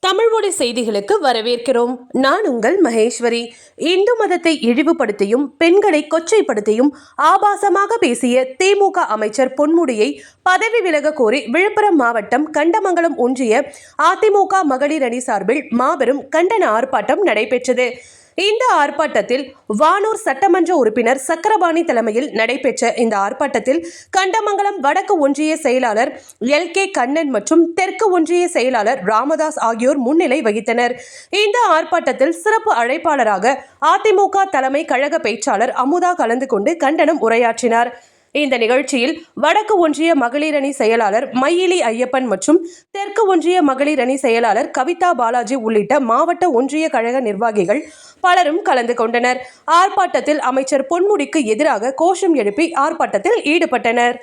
தமிழ்மொழி செய்திகளுக்கு வரவேற்கிறோம். நான் உங்கள் மகேஸ்வரி. இந்து மதத்தை இழிவுபடுத்தியும் பெண்களை கொச்சைப்படுத்தியும் ஆபாசமாக பேசிய திமுக அமைச்சர் பொன்முடியை பதவி விலக கோரி விழுப்புரம் மாவட்டம் கண்டமங்கலம் ஒன்றிய அதிமுக மகளிர் அணி சார்பில் மாபெரும் கண்டன ஆர்ப்பாட்டம் நடைபெற்றது. இந்த ஆர்ப்பாட்டத்தில் வானூர் சட்டமன்ற உறுப்பினர் சக்கரபாணி தலைமையில் நடைபெற்ற இந்த ஆர்ப்பாட்டத்தில் கண்டமங்கலம் வடக்கு ஒன்றிய செயலாளர் எல் கே கண்ணன் மற்றும் தெற்கு ஒன்றிய செயலாளர் ராமதாஸ் ஆகியோர் முன்னிலை வகித்தனர். இந்த ஆர்ப்பாட்டத்தில் சிறப்பு அழைப்பாளராக அதிமுக தலைமை கழக பேச்சாளர் அமுதா கலந்து கொண்டு கண்டனம் உரையாற்றினார். இந்த நிகழ்ச்சியில் வடக்கு ஒன்றிய மகளிர் அணி செயலாளர் மயிலி ஐயப்பன் மற்றும் தெற்கு ஒன்றிய மகளிர் அணி செயலாளர் கவிதா பாலாஜி உள்ளிட்ட மாவட்ட ஒன்றிய கழக நிர்வாகிகள் பலரும் கலந்து கொண்டனர். ஆர்ப்பாட்டத்தில் அமைச்சர் பொன்முடிக்கு எதிராக கோஷம் எழுப்பி ஆர்ப்பாட்டத்தில் ஈடுபட்டனர்.